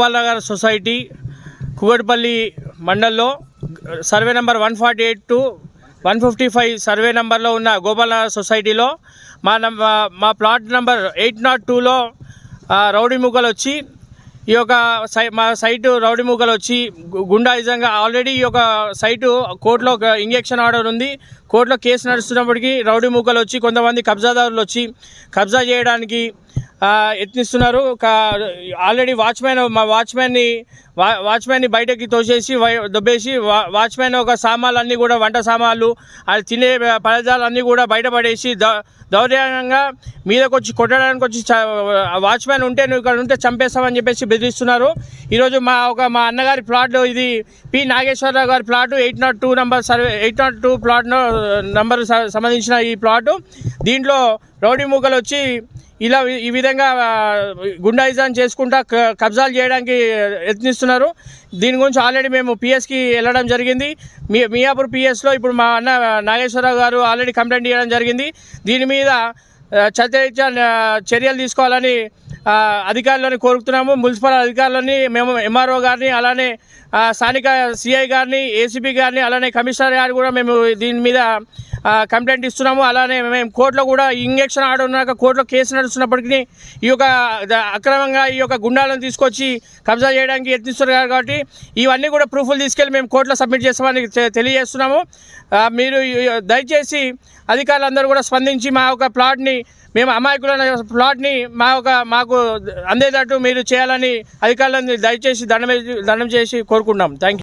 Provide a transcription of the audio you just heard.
Gopalnagar society Kugatipalli మండల్లో survey number one forty eight two one fifty five survey నెంబర్లో ఉన్న గోపాలనగర్ సొసైటీలో మా మా ప్లాట్ నెంబర్ ఎయిట్ నాట్ టూలో రౌడీ ముగ్గలు వచ్చి ఈ యొక్క సై మా సైటు రౌడీ ముగ్గలు వచ్చి గు- గుండాయిజంగా ఆల్రెడీ ఈ యొక్క సైటు కోర్టులో ఒక ఇంజెక్షన్ ఆర్డర్ ఉంది. కోర్టులో కేసు నడుస్తున్నప్పటికీ రౌడీ ముగ్గలు వచ్చి కొంతమంది కబ్జాదారులు వచ్చి కబ్జా చేయడానికి యత్నిస్తున్నారు. కా- ఆల్రెడీ వాచ్మెన్ మా వాచ్మెన్ని వాచ్మెన్ని బయటకి తోసేసి దొబ్బేసి వా వాచ్మెన్ ఒక సామాన్లు అన్నీ కూడా వంట సామాన్లు అది తినే పదార్థాలు అన్నీ కూడా బయటపడేసి దౌర్యంగా మీదకి వచ్చి కొట్టడానికి వచ్చి చ- వాచ్మెన్ ఉంటే నువ్వు ఇక్కడ ఉంటే చంపేస్తామని చెప్పేసి బెదిరిస్తున్నారు. ఈరోజు మా ఒక మా అన్నగారి ప్లాట్ ఇది పి. నాగేశ్వరరావు గారి plot eight nought two number survey eight nought two plot number సంబంధించిన ఈ ప్లాటు. దీంట్లో రౌడీ మూకలు వచ్చి ఇలా ఈ విధంగా గుండాయిజాన్ చేసుకుంటా క- కబ్జాలు చేయడానికి యత్నిస్తున్నారు. దీని గురించి ఆల్రెడీ మేము పిఎస్కి వెళ్ళడం జరిగింది. మీ మియాపూర్ పిఎస్లో ఇప్పుడు మా అన్న నాగేశ్వరరావు గారు ఆల్రెడీ కంప్లైంట్ చేయడం జరిగింది. దీని మీద చర్చ చర్యలు తీసుకోవాలని అధికారులను కోరుతున్నాము. మున్సిపల్ అధికారులని మేము ఎంఆర్ఓ గారిని అలానే స్థానిక సిఐ గారిని ఏసీపీ గారిని అలానే కమిషనర్ గారిని కూడా మేము దీని మీద కంప్లైంట్ ఇస్తున్నాము. అలానే మేము కోర్టులో కూడా ఇంజక్షన్ ఆర్డర్ ఉన్నాక కోర్టులో కేసు నడుస్తున్నప్పటికీ ఈ యొక్క అక్రమంగా ఈ యొక్క గుండాలను తీసుకొచ్చి కబ్జా చేయడానికి యత్నిస్తున్నారు కాబట్టి ఇవన్నీ కూడా ప్రూఫ్లు తీసుకెళ్ళి మేము కోర్టులో సబ్మిట్ చేస్తామని తె- తెలియజేస్తున్నాము. మీరు దయచేసి అధికారులందరూ కూడా స్పందించి మా యొక్క ప్లాట్ని మేము అమాయకులైన ప్లాట్ని మా ఒక మాకు అందేటట్టు మీరు చేయాలని అధికారులను దయచేసి దండం దండం చేసి కోరుకుంటున్నాం. Thank you